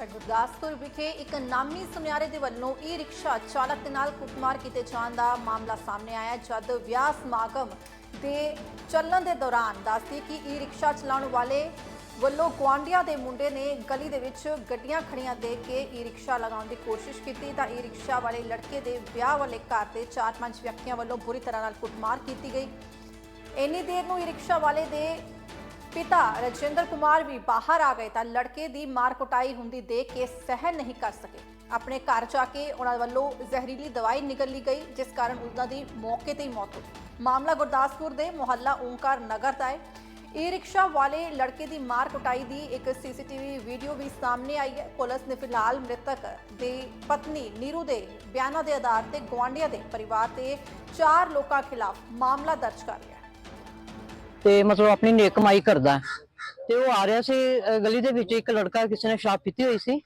ਪਿੰਡ ਗੁਰਦਾਸਪੁਰ ਵਿਖੇ ਇੱਕ ਨਾਮੀ ਸੁਨਿਆਰੇ ਦੇ ਵੱਲੋਂ ਈ ਰਿਕਸ਼ਾ ਚਾਲਕ ਦੇ ਨਾਲ ਕੁੱਟਮਾਰ ਕੀਤੇ ਜਾਣ ਦਾ ਮਾਮਲਾ ਸਾਹਮਣੇ ਆਇਆ ਜਦ ਵਿਆਹ ਸਮਾਗਮ ਦੇ ਚੱਲਣ ਦੇ ਦੌਰਾਨ ਦੱਸਦੀ ਕਿ ਈ ਰਿਕਸ਼ਾ ਚਲਾਉਣ ਵਾਲੇ ਵੱਲੋਂ ਗੁਆਂਢੀਆਂ ਦੇ ਮੁੰਡੇ ਨੇ ਗਲੀ ਦੇ ਵਿੱਚ ਗੱਡੀਆਂ ਖੜੀਆਂ ਦੇਖ ਕੇ ਈ ਰਿਕਸ਼ਾ ਲਗਾਉਣ ਦੀ ਕੋਸ਼ਿਸ਼ ਕੀਤੀ। ਤਾਂ ਈ ਰਿਕਸ਼ਾ ਵਾਲੇ ਲੜਕੇ ਦੇ ਵਿਆਹ ਵਾਲੇ ਘਰ ਦੇ 4-5 ਵਿਅਕਤੀਆਂ ਵੱਲੋਂ ਬੁਰੀ ਤਰ੍ਹਾਂ ਨਾਲ ਕੁੱਟਮਾਰ ਕੀਤੀ ਗਈ। ਇੰਨੀ ਦੇਰ ਨੂੰ ਈ ਰਿਕਸ਼ਾ ਵਾਲੇ ਦੇ ਪਿਤਾ ਰਜਿੰਦਰ ਕੁਮਾਰ ਵੀ ਬਾਹਰ ਆ ਗਏ ਤਾਂ ਲੜਕੇ ਦੀ ਮਾਰ ਕੁਟਾਈ ਹੁੰਦੀ ਦੇਖ ਕੇ ਸਹਿਨ ਨਹੀਂ ਕਰ ਸਕੇ। ਆਪਣੇ ਘਰ ਜਾ ਕੇ ਉਹਨਾਂ ਵੱਲੋਂ ਜ਼ਹਿਰੀਲੀ ਦਵਾਈ ਨਿਕਲ ਲਈ ਗਈ, ਜਿਸ ਕਾਰਨ ਉਹਨਾਂ ਦੀ ਮੌਕੇ ਤੇ ਹੀ ਮੌਤ ਹੋ ਗਈ। ਮਾਮਲਾ ਗੁਰਦਾਸਪੁਰ ਦੇ ਮੁਹੱਲਾ ਓਮਕਾਰ ਨਗਰ ਦਾ ਹੈ। ਈ ਰਿਕਸ਼ਾ ਵਾਲੇ ਲੜਕੇ ਦੀ ਮਾਰ ਕੁਟਾਈ ਦੀ ਇੱਕ ਸੀਸੀਟੀਵੀ ਵੀਡੀਓ ਵੀ ਸਾਹਮਣੇ ਆਈ ਹੈ। ਪੁਲਿਸ ਨੇ ਫਿਲਹਾਲ ਮ੍ਰਿਤਕ ਦੀ ਪਤਨੀ ਨੀਰੂ ਦੇ ਬਿਆਨਾਂ ਦੇ ਆਧਾਰ ਤੇ ਗੁਆਂਢੀਆਂ ਦੇ ਪਰਿਵਾਰ ਤੇ ਚਾਰ ਲੋਕਾਂ ਖਿਲਾਫ ਮਾਮਲਾ ਦਰਜ ਕਰ ਲਿਆ ਤੇ ਮਤਲਬ ਆਪਣੀ ਨੇਕ ਕਮਾਈ ਕਰਦਾ ਤੇ ਉਹ ਆ ਰਿਹਾ ਸੀ ਗਲੀ ਦੇ ਵਿੱਚ ਇੱਕ ਲੜਕਾ ਕਿਸੇ ਨੇ ਸ਼ਰਾਬ ਪੀਤੀ ਹੋਈ ਸੀ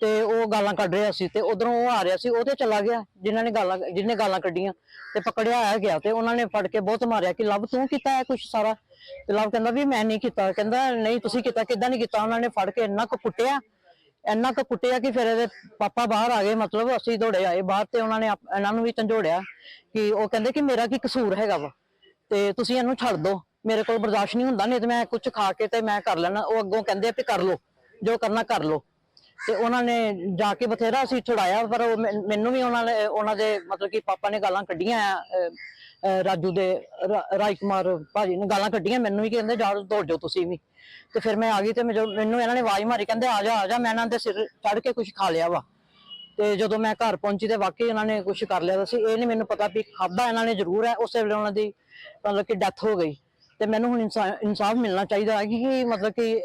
ਤੇ ਉਹ ਗਾਲਾਂ ਕੱਢ ਰਿਹਾ ਸੀ ਤੇ ਉਧਰੋਂ ਉਹ ਆ ਰਿਹਾ ਸੀ, ਉਹ ਤੇ ਚਲਾ ਗਿਆ, ਜਿਨ੍ਹਾਂ ਨੇ ਗਾਲਾਂ ਜਿਹਨੇ ਗਾਲਾਂ ਕੱਢੀਆਂ ਤੇ ਪਕੜਿਆ ਆ ਗਿਆ ਤੇ ਉਹਨਾਂ ਨੇ ਫੜ ਕੇ ਬਹੁਤ ਮਾਰਿਆ ਕਿ ਲਵ ਤੂੰ ਕੀਤਾ ਹੈ ਕੁਝ ਸਾਰਾ? ਤੇ ਲਵ ਕਹਿੰਦਾ ਵੀ ਮੈਂ ਨਹੀਂ ਕੀਤਾ, ਕਹਿੰਦਾ ਨਹੀਂ ਤੁਸੀਂ ਕੀਤਾ, ਕਿੱਦਾਂ ਨਹੀਂ ਕੀਤਾ? ਉਹਨਾਂ ਨੇ ਫੜ ਕੇ ਇੰਨਾ ਕੁ ਕੁੱਟਿਆ, ਇੰਨਾ ਕੁ ਕੁੱਟਿਆ ਕਿ ਫਿਰ ਇਹਦੇ ਪਾਪਾ ਬਾਹਰ ਆ ਗਏ, ਮਤਲਬ ਅਸੀਂ ਦੌੜੇ ਆਏ ਬਾਹਰ ਤੇ ਉਹਨਾਂ ਨੇ ਇਹਨਾਂ ਨੂੰ ਵੀ ਝੰਜੋੜਿਆ ਕਿ ਉਹ ਕਹਿੰਦੇ ਕਿ ਮੇਰਾ ਕੀ ਕਸੂਰ ਹੈਗਾ ਵਾ ਤੇ ਤੁਸੀਂ ਇਹਨੂੰ ਛੱਡ ਦਿਓ ਮੇਰੇ ਕੋਲ ਬਰਦਾਸ਼ਤ ਨਹੀਂ ਹੁੰਦਾ ਨਹੀਂ ਤੇ ਮੈਂ ਕੁਝ ਖਾ ਕੇ ਤੇ ਮੈਂ ਕਰ ਲੈਣਾ। ਉਹ ਅੱਗੋਂ ਕਹਿੰਦੇ ਆ ਵੀ ਕਰ ਲਓ ਜੋ ਕਰਨਾ ਕਰ ਲੋ ਤੇ ਉਹਨਾਂ ਨੇ ਜਾ ਕੇ ਬਥੇਰਾ ਅਸੀਂ ਛੁਡਾਇਆ ਪਰ ਉਹ ਮੈਨ- ਮੈਨੂੰ ਵੀ ਉਹਨਾਂ ਨੇ ਉਹਨਾਂ ਦੇ ਮਤਲਬ ਕਿ ਪਾਪਾ ਨੇ ਗਾਲਾਂ ਕੱਢੀਆਂ ਆ ਅਹ, ਅਹ, ਰਾਜੂ ਦੇ ਰਾ- ਰਾਜ ਕੁਮਾਰ ਭਾਜੀ ਨੇ ਗਾਲਾਂ ਕੱਢੀਆਂ ਮੈਨੂੰ ਵੀ ਕਹਿੰਦੇ ਜਾ ਦੌੜ ਜਾਓ ਤੁਸੀਂ ਵੀ। ਤੇ ਫਿਰ ਮੈਂ ਆ ਗਈ ਤੇ ਮੈਂ ਜਦੋਂ- ਮੈਨੂੰ ਇਹਨਾਂ ਨੇ ਆਵਾਜ਼ ਮਾਰੀ ਕਹਿੰਦੇ ਆ ਜਾ ਆ ਜਾ ਮੈਂ ਇਹਨਾਂ ਦੇ ਸਿਰ ਚੜ ਕੇ ਕੁਝ ਖਾ ਲਿਆ ਵਾ। ਤੇ ਜਦੋਂ ਮੈਂ ਘਰ ਪਹੁੰਚੀ ਤੇ ਵਾਕਈ ਇਹਨਾਂ ਨੇ ਕੁਝ ਕਰ ਲਿਆ ਸੀ ਇਹ ਨਹੀਂ ਮੈਨੂੰ ਪਤਾ ਵੀ ਖਾਦਾ ਇਹਨਾਂ ਨੇ ਜ਼ਰੂਰ ਹੈ ਉਸੇ ਵੇਲੇ ਉਹਨਾਂ ਦੀ ਮਤਲਬ ਕਿ ਡੈਥ ਹੋ ਗਈ। ਤੇ ਮੈਨੂੰ ਹੁਣ ਇਨਸਾ- ਇਨਸਾਫ ਮਿਲਣਾ ਚਾਹੀਦਾ ਹੈ ਕਿ ਮਤਲਬ ਕਿ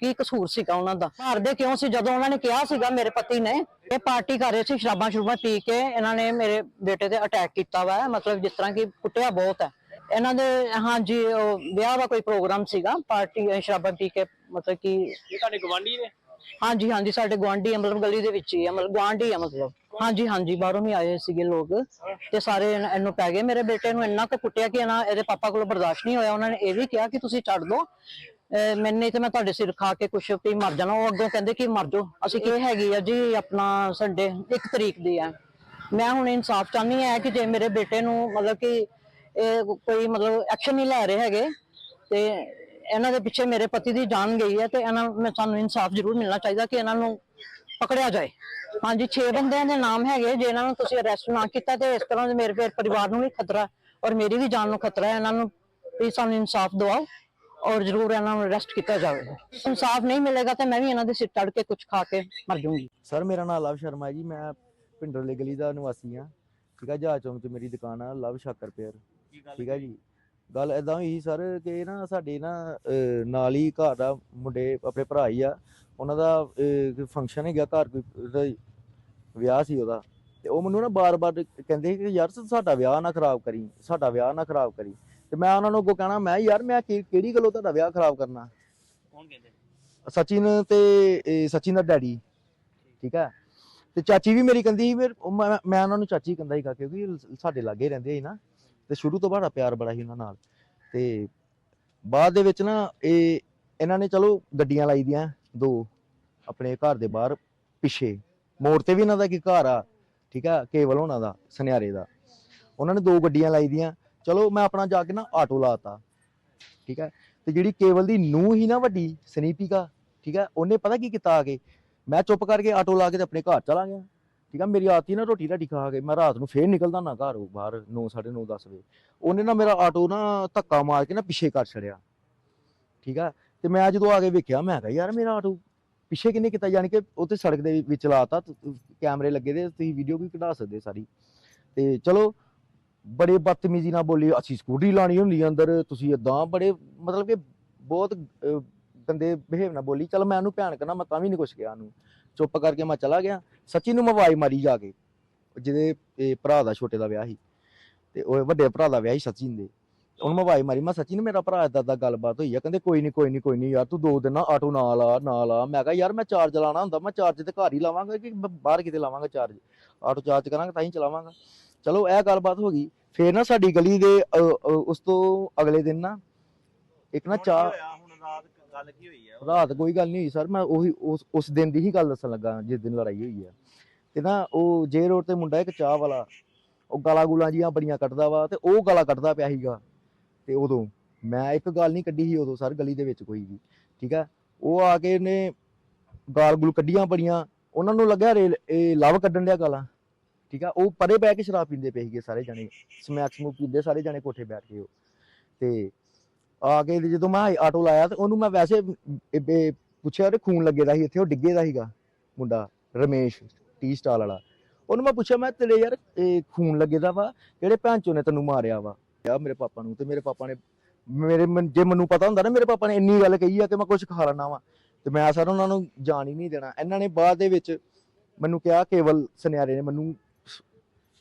ਕੀ ਕਸੂਰ ਸੀਗਾ ਉਹਨਾਂ ਦਾ? ਮਾਰਦੇ ਕਿਉਂ ਸੀ? ਜਦੋਂ ਉਹਨਾਂ ਨੇ ਕਿਹਾ ਸੀਗਾ ਮੇਰੇ ਪਤੀ ਨੇ ਇਹ ਪਾਰਟੀ ਕਰ ਰਹੇ ਸੀ ਸ਼ਰਾਬਾਂ ਸ਼ਰੂਬਾਂ ਪੀ ਕੇ ਇਹਨਾਂ ਨੇ ਮੇਰੇ ਬੇਟੇ ਤੇ ਅਟੈਕ ਕੀਤਾ ਵਾ ਮਤਲਬ ਜਿਸ ਤਰ੍ਹਾਂ ਕਿ ਕੁੱਟਿਆ ਬਹੁਤ ਹੈ। ਇਹਨਾਂ ਦੇ ਹਾਂਜੀ ਉਹ ਵਿਆਹ ਦਾ ਕੋਈ ਪ੍ਰੋਗਰਾਮ ਸੀਗਾ ਪਾਰਟੀ ਸ਼ਰਾਬਾਂ ਪੀ ਕੇ ਮਤਲਬ ਕਿ ਇਹ ਤੁਹਾਡੇ ਗਵਾਂਢੀ ਨੇ? ਹਾਂਜੀ ਹਾਂਜੀ ਸਾਡੇ ਗਵਾਂਢੀ ਮਤਲਬ ਗਲੀ ਦੇ ਵਿੱਚ ਹੀ ਆ ਮਤਲਬ ਗਵਾਂਢੀ ਆ ਮਤਲਬ। ਹਾਂਜੀ ਹਾਂਜੀ, ਬਾਹਰੋਂ ਵੀ ਆਏ ਸੀਗੇ ਲੋਕ ਤੇ ਸਾਰੇ ਇਹਨ- ਇਹਨੂੰ ਪੈ ਗਏ। ਮੇਰੇ ਬੇਟੇ ਨੂੰ ਇੰਨਾ ਕੁ ਕੁੱਟਿਆ ਕਿ ਇਹਨਾਂ, ਇਹਦੇ ਪਾਪਾ ਕੋਲੋਂ ਬਰਦਾਸ਼ਤ ਨਹੀਂ ਹੋਇਆ। ਉਹਨਾਂ ਨੇ ਇਹ ਵੀ ਕਿਹਾ ਕਿ ਤੁਸੀਂ ਛੱਡ ਦਿਓ ਅਹ, ਮੈਨੂੰ ਨਹੀਂ ਤੇ ਮੈਂ ਤੁਹਾਡੇ ਸਿਰ ਖਾ ਕੇ ਕੁਛ ਵੀ ਮਰ ਜਾਣਾ। ਉਹ ਅੱਗੋਂ ਕਹਿੰਦੇ ਕਿ ਮਰ ਜਾਓ। ਅਸੀਂ ਕੀ ਹੈਗੀ ਆ ਜੀ, ਆਪਣਾ ਸੰਡੇ ਇੱਕ ਤਰੀਕ ਦੀ ਆ। ਮੈਂ ਹੁਣ ਇਨਸਾਫ ਚਾਹਨੀ ਹੈ ਕਿ ਜੇ ਮੇਰੇ ਬੇਟੇ ਨੂੰ ਮਤਲਬ ਕਿ ਇਹ ਕੋਈ ਮਤਲਬ ਐਕਸ਼ਨ ਨਹੀਂ ਲੈ ਰਹੇ ਹੈਗੇ, ਤੇ ਇਹਨਾਂ ਦੇ ਪਿੱਛੇ ਮੇਰੇ ਪਤੀ ਦੀ ਜਾਨ ਗਈ ਹੈ ਤੇ ਇਹਨਾਂ ਨੂੰ ਸਾਨੂੰ ਇਨਸਾਫ ਜ਼ਰੂਰ ਮਿਲਣਾ ਚਾਹੀਦਾ ਕਿ ਇਹਨਾਂ ਨੂੰ ਪਕੜਿਆ ਜਾਏ। ਹਾਂਜੀ 6 ਬੰਦਿਆਂ ਦੇ ਨਾਮ ਹੈਗੇ ਜੇ ਨੂੰ ਤੁਸੀਂ ਅਰੈਸਟ ਨਾ ਕੀਤਾ ਤੇ ਇਸ ਤਰ੍ਹਾਂ ਮੇਰੇ ਫਿਰ ਪਰਿਵਾਰ ਨੂੰ ਵੀ ਖਤਰਾ ਔਰ ਮੇਰੀ ਵੀ ਜਾਨ ਨੂੰ ਖਤਰਾ ਹੈ। ਇਹਨਾਂ ਨੂੰ ਵੀ ਸਾਨੂੰ ਇਨਸਾਫ ਦਿਵਾਓ ਔਰ ਜ਼ਰੂਰ ਇਹਨਾਂ ਨੂੰ ਅਰੈਸਟ ਕੀਤਾ ਜਾਵੇ। ਇਨਸਾਫ ਨਹੀਂ ਮਿਲੇਗਾ ਤੇ ਮੈਂ ਵੀ ਇਹਨਾਂ ਦੇ ਸਿਰ ਚੜ ਕੇ ਕੁਝ ਖਾ ਕੇ ਮਰ ਜਾਊਂਗੀ। ਸਰ ਮੇਰਾ ਨਾਮ ਲਵ ਸ਼ਰਮਾ ਜੀ। ਮੈਂ ਪਿੰਡਰਲੇ ਗਲੀ ਦਾ ਨਿਵਾਸੀ ਆ ਠੀਕ ਹੈ ਜਹਾਜ਼ ਚੌਂਕ 'ਚ ਮੇਰੀ ਦੁਕਾਨ ਆ, ਲਵ ਸ਼ਾਕਰ ਪੇਅਰ ਠੀਕ ਆ ਜੀ। ਗੱਲ ਐਦਾਂ ਹੋਈ ਸਰ ਕਿ ਨਾ ਸਾਡੇ ਨਾ ਅਹ, ਨਾਲ ਹੀ ਘਰ ਦਾ ਮੁੰਡੇ ਆਪਣੇ ਭਰਾ ਹੀ ਆ। ਉਹਨਾਂ ਦਾ ਫੰਕਸ਼ਨ ਹੈਗਾ ਘਰ ਕੋਈ ਉਹਦਾ ਵਿਆਹ ਸੀ ਉਹਦਾ। ਤੇ ਉਹ ਮੈਨੂੰ ਨਾ ਬਾਰ-ਬਾਰ ਕਹਿੰਦੇ ਕਿ ਯਾਰ ਸਾਡਾ ਵਿਆਹ ਨਾ ਖਰਾਬ ਕਰੀ ਸਾਡਾ ਵਿਆਹ ਨਾ ਖਰਾਬ ਕਰੀ। ਤੇ ਮੈਂ ਉਹਨਾਂ ਨੂੰ ਅੱਗੋਂ ਕਹਿਣਾ ਮੈਂ ਯਾਰ ਮੈਂ ਕਿ- ਕਿਹੜੀ ਗੱਲੋਂ ਤੁਹਾਡਾ ਵਿਆਹ ਖਰਾਬ ਕਰਨਾ? ਕੌਣ ਕਹਿੰਦੇ? ਸਚਿਨ ਤੇ ਇਹ ਸਚਿਨ ਦਾ ਡੈਡੀ। ਠੀਕ ਹੈ ਤੇ ਚਾਚੀ ਵੀ ਮੇਰੀ ਕਹਿੰਦੀ ਸੀ ਫਿਰ ਉਹ ਮੈਂ ਮੈਂ ਉਹਨਾਂ ਨੂੰ ਚਾਚੀ ਕਹਿੰਦਾ ਸੀਗਾ ਕਿਉਂਕਿ ਸਾਡੇ ਲਾਗੇ ਰਹਿੰਦੇ ਸੀ ਨਾ। ਤੇ ਸ਼ੁਰੂ ਤੋਂ ਬੜਾ ਪਿਆਰ ਬੜਾ ਸੀ ਉਹਨਾਂ ਨਾਲ। ਤੇ ਬਾਅਦ ਦੇ ਵਿੱਚ ਨਾ ਇਹ, ਇਹਨਾਂ ਨੇ ਚਲੋ ਗੱਡੀਆਂ ਲਾਈ ਦੀਆਂ ਦੋ ਆਪਣੇ ਘਰ ਦੇ ਬਾਹਰ ਪਿੱਛੇ। ਮੋੜ ਤੇ ਵੀ ਇਹਨਾਂ ਦਾ ਕੀ ਘਰ ਆ, ਠੀਕ ਆ, ਕੇਵਲ ਉਹਨਾਂ ਦਾ, ਸੁਨਿਆਰੇ ਦਾ। ਉਹਨਾਂ ਨੇ ਦੋ ਗੱਡੀਆਂ ਲਾਈ ਦੀਆਂ। ਚਲੋ ਮੈਂ ਆਪਣਾ ਜਾ ਕੇ ਨਾ ਆਟੋ ਲਾਤਾ, ਠੀਕ ਹੈ ਤੇ ਜਿਹੜੀ ਕੇਵਲ ਦੀ ਨੂੰਹ ਹੀ ਨਾ ਵੱਡੀ, ਸਨੀਪਿਕਾ, ਠੀਕ ਹੈ ਉਹਨੇ ਪਤਾ ਕੀ ਕੀਤਾ ਆ ਕੇ? ਮੈਂ ਚੁੱਪ ਕਰਕੇ ਆਟੋ ਲਾ ਕੇ ਤੇ ਆਪਣੇ ਘਰ ਚਲਾ ਗਿਆ। ਠੀਕ ਆ, ਮੇਰੀ ਆਤੀ ਨਾ ਰੋਟੀ ਰਾਟੀ ਖਾ ਕੇ ਮੈਂ ਰਾਤ ਨੂੰ ਫੇਰ ਨਿਕਲਦਾ ਨਾ ਘਰੋਂ ਬਾਹਰ 9 9:30 10 ਵਜੇ। ਉਹਨੇ ਨਾ ਮੇਰਾ ਆਟੋ ਨਾ ਧੱਕਾ ਮਾਰ ਕੇ ਨਾ ਪਿੱਛੇ ਕਰ ਛੜਿਆ ਠੀਕ ਆ, ਤੇ ਮੈਂ ਜਦੋਂ ਆ ਕੇ ਵੇਖਿਆ, ਮੈਂ ਕਿਹਾ, ਯਾਰ ਮੇਰਾ ਆਟੋ ਪਿੱਛੇ ਕਿੰਨੇ ਕੀਤਾ? ਯਾਨੀ ਕਿ ਉੱਥੇ ਸੜਕ ਦੇ ਵਿੱਚ ਲਾਤਾ, ਤੁ- ਕੈਮਰੇ ਲੱਗੇ ਦੇ, ਤੁਸੀਂ ਵੀਡੀਓ ਵੀ ਕਢਾ ਸਕਦੇ ਸਾਰੀ। ਤੇ ਚਲੋ, ਬੜੇ ਬਦਤਮੀਜ਼ੀ ਨਾਲ ਬੋਲੀ, ਅਸੀਂ ਸਕੂਟਰੀ ਲਾਣੀ ਹੁੰਦੀ ਅੰਦਰ, ਤੁਸੀਂ ਇਦਾਂ ਬੜੇ ਮਤਲਬ ਕਿ ਬਹੁਤ ਗੰਦੇ ਬਿਹੇਵ ਨਾਲ ਬੋਲੀ। ਚਲ ਮੈਂ ਉਹਨੂੰ ਭੈਣ ਕਰਨਾ ਮੈਂ ਤਾਂ ਵੀ ਨਹੀਂ ਕੁਛ ਕਿਹਾ ਉਹਨੂੰ। ਚੁੱਪ ਕਰਕੇ ਮੈਂ ਚਲਾ ਗਿਆ ਸਚਿਨ ਨੂੰ ਮੈਂ ਆਵਾਜ਼ ਮਾਰੀ ਜਾ ਕੇ। ਜਿਹਦੇ ਇਹ ਭਰਾ ਦਾ ਛੋਟੇ ਦਾ ਵਿਆਹ ਸੀ। ਤੇ ਉਹ ਵੱਡੇ ਭਰਾ ਦਾ ਵਿਆਹ ਸੀ ਸਚਿਨ ਦੇ। ਉਹਨੂੰ ਮੈਂ ਆਵਾਜ਼ ਮਾਰੀ ਮੈਂ ਸਚਿਨ ਮੇਰਾ ਭਰਾ ਏਦਾਂ ਦਾ ਗੱਲਬਾਤ ਹੋਈ ਆ। ਕਹਿੰਦੇ ਕੋਈ ਨਹੀਂ ਕੋਈ ਨਹੀਂ ਕੋਈ ਨਹੀਂ ਯਾਰ ਤੂੰ ਦੋ ਦਿਨ ਨਾ ਆਟੋ ਨਾਲ ਆ ਨਾਲ ਆ। ਮੈਂ ਕਿਹਾ ਯਾਰ ਮੈਂ ਚਾਰਜ ਲਾਣਾ ਹੁੰਦਾ ਮੈਂ ਚਾਰਜ ਤੇ ਘਰ ਹੀ ਲਾਵਾਂਗਾ ਕਿ ਬਾਹਰ ਕਿਤੇ ਲਾਵਾਂਗਾ ਚਾਰਜ? ਆਟੋ ਚਾਰਜ ਕਰਾਂਗਾ ਤਾਂ ਹੀ ਚਲਾਵਾਂਗਾ। ਚਲੋ ਇਹ ਗੱਲਬਾਤ ਹੋ ਗਈ। ਫੇਰ ਨਾ ਸਾਡੀ ਗਲੀ ਦੇ ਅ, ਅ, ਉਸ ਤੋਂ ਅਗਲੇ ਦਿਨ ਨਾ ਇੱਕ ਨਾ ਚਾਹ ਹੁਣ ਰਾਤ ਗੱਲ ਕੀ ਹੋਈ ਹੈ ਰਾਤ ਕੋਈ ਗੱਲ ਨਹੀਂ ਹੋਈ ਸਰ, ਮੈਂ ਉਹੀ ਉਸ ਉਸ ਦਿਨ ਦੀ ਹੀ ਗੱਲ ਦੱਸਣ ਲੱਗਾ ਜਿਸ ਦਿਨ ਲੜਾਈ ਹੋਈ ਆ। ਤੇ ਨਾ ਉਹ ਜੇ ਰੋਡ ਤੇ ਮੁੰਡਾ ਇੱਕ ਚਾਹ ਵਾਲਾ, ਉਹ ਗਾਲਾਂ ਗੁਲਾਂ ਜੀਆਂ ਬੜੀਆਂ ਕੱਢਦਾ ਵਾ ਤੇ ਉਹ ਗਾਲਾਂ ਕੱਢਦਾ ਪਿਆ ਸੀਗਾ। ਤੇ ਉਦੋਂ ਮੈਂ ਇੱਕ ਗੱਲ ਨਹੀਂ ਕੱਢੀ ਸੀ ਉਦੋਂ ਸਰ ਗਲੀ ਦੇ ਵਿੱਚ ਕੋਈ ਵੀ, ਠੀਕ ਆ? ਉਹ ਆ ਕੇ ਨੇ ਗਾਲ ਗੁਲ ਕੱਢੀਆਂ ਬੜੀਆਂ, ਉਹਨਾਂ ਨੂੰ ਲੱਗਿਆ ਰੇ ਇਹ ਲਵ ਕੱਢਣ ਡਿਆ ਗਾਲਾਂ, ਠੀਕ ਆ? ਉਹ ਪਰੇ ਬਹਿ ਕੇ ਸ਼ਰਾਬ ਪੀਂਦੇ ਪਏ ਸੀਗੇ ਸਾਰੇ ਜਣੇ ਸਮੈਕ ਸਮੂਕ ਪੀਂਦੇ ਸਾਰੇ ਜਣੇ ਕੋਠੇ ਬੈਠ ਕੇ ਉਹ। ਤੇ ਆ ਕੇ ਜਦੋਂ ਮੈਂ ਆਟੋ ਲਾਇਆ ਤੇ ਉਹਨੂੰ ਮੈਂ ਵੈਸੇ ਪੁੱਛਿਆ ਤੇ ਖੂਨ ਲੱਗੇ ਦਾ ਸੀ, ਇੱਥੇ ਉਹ ਡਿੱਗੇ ਦਾ ਸੀਗਾ, ਮੁੰਡਾ ਰਮੇਸ਼ ਟੀ ਸਟਾਲ ਵਾਲਾ। ਉਹਨੂੰ ਮੈਂ ਪੁੱਛਿਆ, ਮੈਂ ਤੇਰੇ ਯਾਰ ਇਹ ਖੂਨ ਲੱਗੇ ਦਾ ਵਾ? ਕਿਹੜੇ ਭੈਣ ਨੇ ਤੈਨੂੰ ਮਾਰਿਆ ਵਾ? ਆ ਮੇਰੇ ਪਾਪਾ ਨੂੰ ਤੇ ਮੇਰੇ ਪਾਪਾ ਨੇ, ਮੇਰੇ ਜੇ ਮੈਨੂੰ ਪਤਾ ਹੁੰਦਾ ਨਾ, ਮੇਰੇ ਪਾਪਾ ਨੇ ਇੰਨੀ ਗੱਲ ਕਹੀ ਆ ਕਿ ਮੈਂ ਕੁਝ ਖਾ ਲੈਣਾ ਵਾ। ਤੇ ਮੈਂ ਸਰ ਉਹਨਾਂ ਨੂੰ ਜਾਣ ਹੀ ਨਹੀਂ ਦੇਣਾ। ਇਹਨਾਂ ਨੇ ਬਾਅਦ ਦੇ ਵਿੱਚ ਮੈਨੂੰ ਕਿਹਾ, ਕੇਵਲ ਸੁਨਿਆਰੇ ਨੇ ਮੈਨੂੰ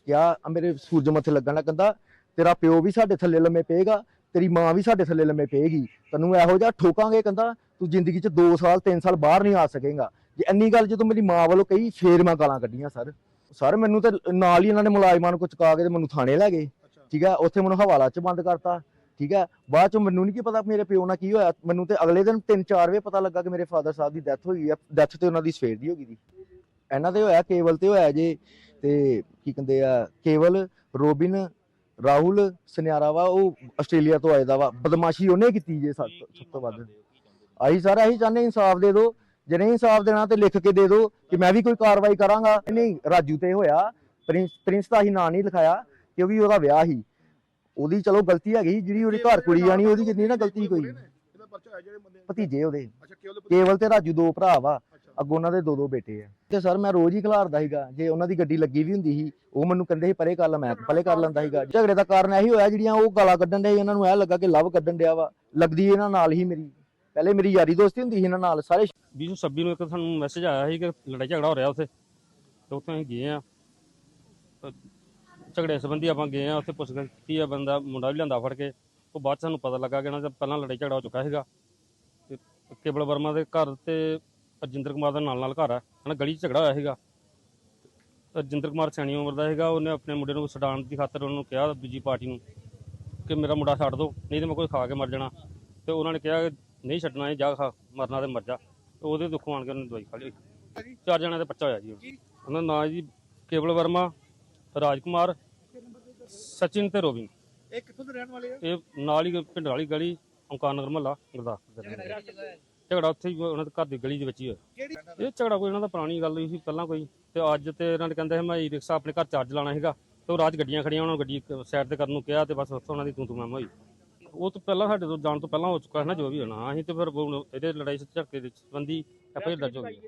ਕਿਹਾ ਮੇਰੇ ਸੂਰਜ ਮੱਥੇ ਲੱਗਣ ਲੱਗ ਕਹਿੰਦਾ ਤੇਰਾ ਪਿਓ ਵੀ ਸਾਡੇ ਥੱਲੇ ਲੰਮੇ ਪਏਗਾ ਤੇਰੀ ਮਾਂ ਵੀ ਸਾਡੇ ਥੱਲੇ ਲੰਮੇ ਪਏਗੀ। ਤੈਨੂੰ ਇਹੋ ਜਿਹਾ ਠੋਕਾਂਗੇ ਕਹਿੰਦਾ ਤੂੰ ਜ਼ਿੰਦਗੀ 'ਚ 2 ਸਾਲ 3 ਸਾਲ ਬਾਹਰ ਨਹੀਂ ਆ ਸਕੇਗਾ। ਜੇ ਇੰਨੀ ਗੱਲ ਜਦੋਂ ਮੇਰੀ ਮਾਂ ਵੱਲੋਂ ਕਹੀ ਫੇਰ ਮੈਂ ਗਾਲਾਂ ਕੱਢੀਆਂ ਸਰ। ਸਰ ਮੈਨੂੰ ਤੇ ਨਾਲ ਹੀ ਇਹਨਾਂ ਨੇ ਮੁਲਾਜ਼ਮਾਂ ਨੂੰ ਕੁਝ ਕਾ ਤੇ ਮੈਨੂੰ ਥਾਣੇ ਲੈ ਗਏ। ਠੀਕ ਹੈ ਉੱਥੇ ਮੈਨੂੰ ਹਵਾਲਾ 'ਚ ਬੰਦ ਕਰਤਾ। ਠੀਕ ਹੈ ਬਾਅਦ 'ਚ ਮੈਨੂੰ ਨਹੀਂ ਕੀ ਪਤਾ ਮੇਰੇ ਪਿਓ ਨਾਲ ਕੀ ਹੋਇਆ। ਮੈਨੂੰ ਤੇ ਅਗਲੇ ਦਿਨ 3-4 ਵਜੇ ਪਤਾ ਲੱਗਾ ਕਿ ਮੇਰੇ ਫਾਦਰ ਸਾਹਿਬ ਦੀ ਡੈਥ ਹੋਈ ਹੈ ਡੈਥ ਤੇ ਉਹਨਾਂ ਦੀ ਸਵੇਰ ਦੀ ਹੋ ਗਈ ਦੀ ਇਹਨਾਂ ਤੇ ਹੋਇਆ ਕੇਵਲ ਤੇ ਹੋਇਆ ਜੇ ਤੇ ਕੀ ਕਹਿੰਦੇ ਆ ਕੇਵਲ ਰੋਬਿਨ ਰਾਹੁਲ ਸੁਨਿਆਰਾ ਵਾ ਉਹ ਆਸਟ੍ਰੇਲੀਆ ਤੋਂ ਆਇਦਾ ਵਾ। ਬਦਮਾਸ਼ੀ ਉਹਨੇ ਕੀਤੀ ਜੇ ਸਭ ਤੋਂ- ਸਭ ਤੋਂ ਵੱਧ। ਆਹੀ ਸਾਰਾ ਇਹੀ ਚਾਹੁੰਦੇ ਇਨਸਾਫ ਦੇ ਦਿਓ। ਜੇ ਨਹੀਂ ਇਨਸਾਫ ਦੇਣਾ ਤੇ ਲਿਖ ਕੇ ਦੇ ਦਿਓ ਕਿ ਮੈਂ ਵੀ ਕੋਈ ਕਾਰਵਾਈ ਕਰਾਂਗਾ। ਨਹੀਂ ਰਾਜੂ ਤੇ ਹੋਇਆ। ਪ੍ਰਿੰਸ ਪ੍ਰਿੰਸ ਦਾ ਹੀ ਨਾਂ ਨਹੀਂ ਲਿਖਾਇਆ ਕਿਉਂਕਿ ਉਹਦਾ ਵਿਆਹ ਸੀ। ਉਹਦੀ ਚਲੋ ਗਲਤੀ ਹੈਗੀ ਜਿਹੜੀ ਉਹਦੇ ਘਰ ਕੁੜੀ ਆਣੀ ਉਹਦੀ ਕਿੰਨੀ ਨਾ ਗਲਤੀ ਕੋਈ ਇਹਦਾ ਪਰਚਾ ਹੈ ਜਿਹੜੇ ਬੰਦੇ ਭਤੀਜੇ ਉਹਦੇ। ਅੱਛਾ ਕੇਵਲ ਕੇਵਲ ਤੇ ਰਾਜੂ ਦੋ ਭਰਾ ਵਾ। ਅੱਗੋਂ ਉਹਨਾਂ ਦੇ ਦੋ ਦੋ ਬੇਟੇ ਆ। ਤੇ ਸਰ, ਮੈਂ ਰੋਜ਼ ਹੀ ਖਿਲਾਰਦਾ ਸੀਗਾ। ਜੇ ਉਹਨਾਂ ਦੀ ਗੱਡੀ ਲੱਗੀ ਵੀ ਹੁੰਦੀ ਸੀ, ਉਹ ਮੈਨੂੰ ਕਹਿੰਦੇ ਸੀ, ਪਰੇ ਕਰ ਲੈ, ਮੈਂ ਪਰੇ ਕਰ ਲੈਂਦਾ ਸੀਗਾ। ਝਗੜੇ ਦਾ ਕਾਰਨ ਇਹੀ ਹੋਇਆ, ਜਿਹੜੀਆਂ ਉਹ ਗਾਲਾਂ ਕੱਢਣ ਦੇ ਉਹਨਾਂ ਨੂੰ ਇਹ ਲੱਗਾ ਕਿ ਲਵ ਕੱਢਣ ਡਿਆ ਵਾ। ਲੱਗਦੀ ਇਹਨਾਂ ਨਾਲ ਹੀ ਮੇਰੀ। ਪਹਿਲੇ ਮੇਰੀ ਯਾਰੀ ਦੋਸਤੀ ਹੁੰਦੀ ਸੀ ਇਹਨਾਂ ਨਾਲ, ਸਾਰੇ 2026 ਨੂੰ ਇੱਕ ਸਾਨੂੰ ਮੈਸੇਜ ਆਇਆ ਸੀ ਕਿ ਲੜਾਈ ਝਗੜਾ ਹੋ ਰਿਹਾ ਉੱਥੇ। ਤੇ ਉੱਥੇ ਅਸੀਂ ਗਏ ਆ ਝਗੜੇ ਸੰਬੰਧੀ ਆਪਾਂ ਗਏ ਆ ਉੱਥੇ ਪੁੱਛਗਿੱਛ ਕੀਤੀ ਆ ਬੰਦਾ, ਮੁੰਡਾ ਵੀ ਲਿਆਂਦਾ ਫੜ ਕੇ। ਉਹ ਬਾਅਦ 'ਚ ਸਾਨੂੰ ਪਤਾ ਲੱਗਾ ਕਿ ਇਹਨਾਂ ਦਾ ਪਹਿਲਾਂ ਲੜਾਈ ਝਗੜਾ ਹੋ ਚੁੱਕਾ ਸੀਗਾ। ਤੇ ਕੇਵਲ ਵਰਮਾ ਦੇ ਘਰ ਤੇ ਅਰਜਿੰਦਰ ਕੁਮਾਰ ਦਾ ਨਾਲ ਨਾਲ ਘਰ ਆ। ਹਨਾ ਗਲੀ 'ਚ ਝਗੜਾ ਹੋਇਆ ਸੀਗਾ। ਅਰਜਿੰਦਰ ਕੁਮਾਰ ਸਿਆਣੀ ਉਮਰ ਦਾ ਸੀਗਾ ਉਹਨੇ ਆਪਣੇ ਮੁੰਡੇ ਨੂੰ ਛਡਾਉਣ ਦੀ ਖਾਤਰ ਉਹਨੂੰ ਕਿਹਾ ਬੀਜੀ ਪਾਰਟੀ ਨੂੰ ਕਿ ਮੇਰਾ ਮੁੰਡਾ ਛੱਡ ਦਿਓ ਨਹੀਂ ਤੇ ਮੈਂ ਕੋਈ ਖਾ ਕੇ ਮਰ ਜਾਣਾ। ਤੇ ਉਹਨਾਂ ਨੇ ਕਿਹਾ ਨਹੀਂ ਛੱਡਣਾ ਇਹ ਜਾ ਖਾ ਮਰਨਾ ਤੇ ਮਰ ਜਾ। ਤੇ ਉਹਦੇ ਦੁੱਖੋਂ ਆਣ ਕੇ ਉਹਨੇ ਦਵਾਈ ਖਾ ਲਈ। ਚਾਰ ਜਣਿਆਂ ਦਾ ਬੱਚਾ ਹੋਇਆ ਜੀ। ਉਹਨਾਂ ਦਾ ਨਾਂ ਜੀ ਕੇਵਲ ਵਰਮਾ ਰਾਜਕੁਮਾਰ ਸਚਿਨ ਤੇ ਰੋਬਿਨ ਇਹ ਕਿੱਥੋਂ ਦੇ ਰਹਿਣ ਵਾਲੇ ਆ? ਇਹ ਨਾਲ ਹੀ ਪਿੰਡ ਵਾਲੀ ਗਲੀ ਓਂਕਾਰ ਨਗਰ ਮਹੱਲਾ ਗੁਰਦਾਸਪੁਰ ਦੇ। ਝਗੜਾ ਉੱਥੇ ਹੀ ਉਹਨਾਂ ਦੇ ਘਰ ਦੀ ਗਲੀ ਦੇ ਵਿੱਚ ਹੀ ਹੋਇਆ। ਕਿਹੜੀ ਇਹ ਝਗੜਾ ਕੋਈ ਇਹਨਾਂ ਦਾ ਪੁਰਾਣੀ ਗੱਲ ਹੋਈ ਸੀ ਪਹਿਲਾਂ ਕੋਈ। ਤੇ ਅੱਜ ਤੇ ਇਹਨਾਂ ਨੇ ਕਹਿੰਦੇ ਸੀ ਮੈਂ ਈ ਰਿਕਸ਼ਾ ਆਪਣੇ ਘਰ ਚਾਰਜ ਲਾਣਾ ਸੀਗਾ। ਤੇ ਉਹ ਰਾਜ ਗੱਡੀਆਂ ਖੜੀਆਂ ਉਹਨਾਂ ਨੂੰ ਗੱਡੀ ਸਾਈਡ ਤੇ ਕਰਨ ਨੂੰ ਕਿਹਾ ਤੇ ਬਸ ਉੱਥੋਂ ਉਹਨਾਂ ਦੀ ਤੂੰ ਤੂੰ ਮੈਂ ਹੋਈ। ਉਹ ਤੋਂ ਪਹਿਲਾਂ ਸਾਡੇ ਤੋਂ ਜਾਣ ਤੋਂ ਪਹਿਲਾਂ ਹੋ ਚੁੱਕਾ ਹੈ ਨਾ ਜੋ ਵੀ ਹੋਣਾ। ਅਸੀਂ ਤੇ ਫਿਰ ਹੁਣ ਇਹਦੇ ਲੜਾਈ ਝੜਕੇ ਦੇ ਸੰਬੰਧੀ ਐਫਆਈ ਦਰਜ ਹੋ ਗਈ।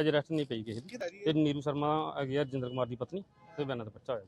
ਅਜੇ ਰੈਸਟ ਨਹੀਂ ਪਈ ਕਿਸੇ ਦੀ। ਇਹ? ਨੀਰੂ ਸ਼ਰਮਾ ਹੈਗੀ ਆ ਜਿੰਦਰ ਕੁਮਾਰ ਦੀ ਪਤਨੀ ਤੇ ਬਿਆਨਾਂ ਦਾ ਬੱਚਾ ਹੋਇਆ।